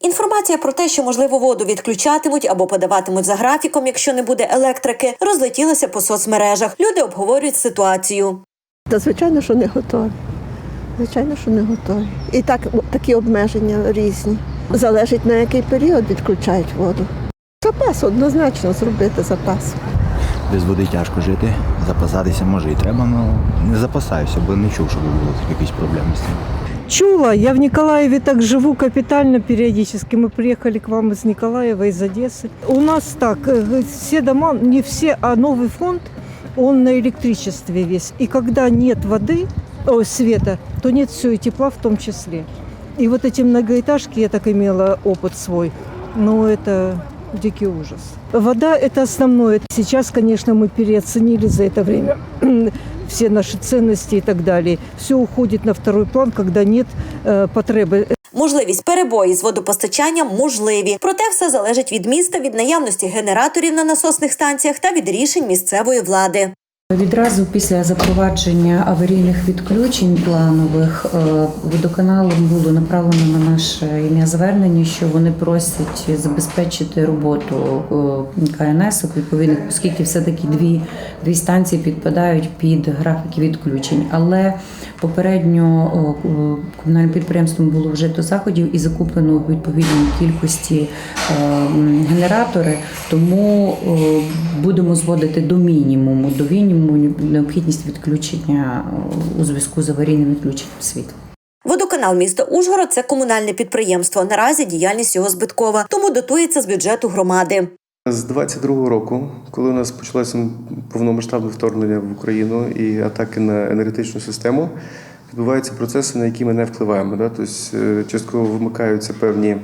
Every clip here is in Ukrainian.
Інформація про те, що можливо воду відключатимуть або подаватимуть за графіком, якщо не буде електрики, розлетілася по соцмережах. Люди обговорюють ситуацію. Та звичайно, що не готові. Звичайно, що не готові. І так такі обмеження різні. Залежить на який період відключають воду. Запас однозначно зробити запас. Без води тяжко жити. Запасатися може і треба, але не запасаюся, бо не чув, щоб були якісь проблеми з цим. Чула, я в Николаеве так живу капитально периодически. Мы приехали к вам из Николаева, из Одессы. У нас так, э, все дома, не все, а новый фонд, он на электричестве весь. И когда нет воды, о, света, то нет все и тепла в том числе. И вот эти многоэтажки, я так имела опыт свой, но это дикий ужас. Вода – это основное. Сейчас, конечно, мы переоценили за это время все наши ценности и так далее. Все уходит на второй план, когда нет э, потребы. Можливість перебої з водопостачанням можливі, проте все залежить від міста, від наявності генераторів на насосних станціях та від рішень місцевої влади. Відразу після запровадження аварійних відключень планових е, водоканалом було направлено на наше ім'я звернення, що вони просять забезпечити роботу е, КНС відповідних, оскільки все-таки дві, дві станції підпадають під графіки відключень. Але попередньо о, комунальним підприємством було вжито заходів і закуплено у відповідній кількості е, генератори, тому е, будемо зводити до мінімуму, до мінімуму необхідність відключення е, у зв'язку з аварійним відключенням світла. Водоканал міста Ужгород це комунальне підприємство. Наразі діяльність його збиткова, тому дотується з бюджету громади. З 22-го року, коли у нас почалося повномасштабне вторгнення в Україну і атаки на енергетичну систему, відбуваються процеси, на які ми не впливаємо. Да? Тобто е, частково вимикаються певні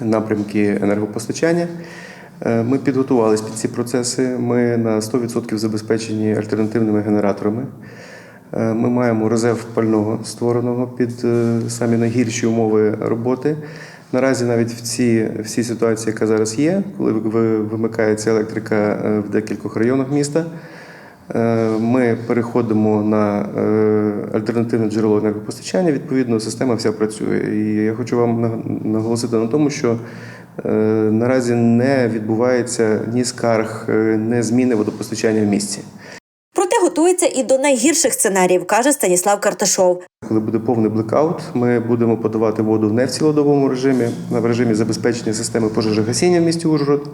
напрямки енергопостачання. Е, Ми підготувалися під ці процеси. Ми на 100% забезпечені альтернативними генераторами. Е, Ми маємо резерв пального створеного під е, самі найгірші умови роботи. Наразі навіть в цій, в цій ситуації, яка зараз є, коли ви- ви- вимикається електрика в декількох районах міста, ми переходимо на альтернативне джерело енергопостачання. Відповідно, система вся працює. І я хочу вам наголосити на тому, що наразі не відбувається ні скарг, е, ні зміни водопостачання в місті. Проте готується і до найгірших сценаріїв, каже Станіслав Карташов. Коли буде повний блекаут, ми будемо подавати воду не в цілодобовому режимі, а в режимі забезпечення системи пожежогасіння в місті Ужгород.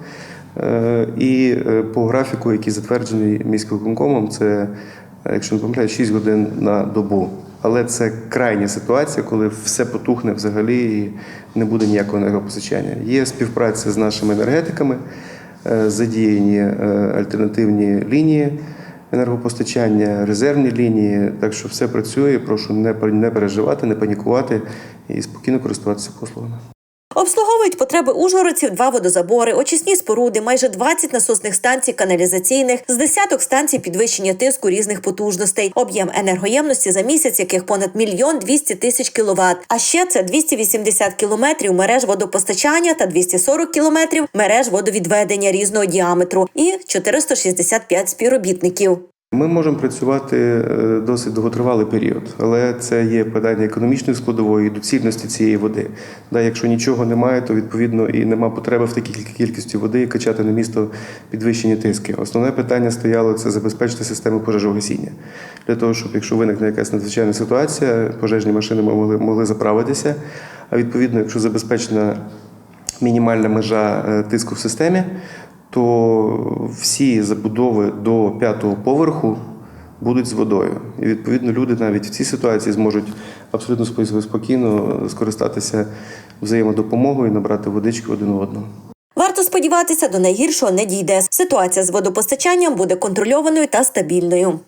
Е, І е, по графіку, який затверджений міським міськвиконкомом, це, е, якщо не помиляю, 6 годин на добу. Але це крайня ситуація, коли все потухне взагалі і не буде ніякого енергопостачання. Є співпраця з нашими енергетиками, е, задіяні е, альтернативні лінії енергопостачання, резервні лінії. Так що все працює. Прошу не пер- не переживати, не панікувати і спокійно користуватися послугами. Обслуговують потреби ужгородців два водозабори, очисні споруди, майже 20 насосних станцій каналізаційних, з десяток станцій підвищення тиску різних потужностей, об'єм енергоємності за місяць, яких понад мільйон 200 тисяч кіловат. А ще це 280 кілометрів мереж водопостачання та 240 кілометрів мереж водовідведення різного діаметру і 465 співробітників. Ми можемо працювати е, досить довготривалий період, але це є питання економічної складової доцільності цієї води. Да, якщо нічого немає, то відповідно і нема потреби в такій кількості води качати на місто підвищені тиски. Основне питання стояло це забезпечити систему пожежогасіння для того, щоб якщо виникне якась надзвичайна ситуація, пожежні машини могли, могли заправитися. А відповідно, якщо забезпечена мінімальна межа е, тиску в системі, то всі забудови до п'ятого поверху будуть з водою. І відповідно люди навіть в цій ситуації зможуть абсолютно спокійно скористатися взаємодопомогою і набрати водички один одного. Варто сподіватися, до найгіршого не дійде. Ситуація з водопостачанням буде контрольованою та стабільною.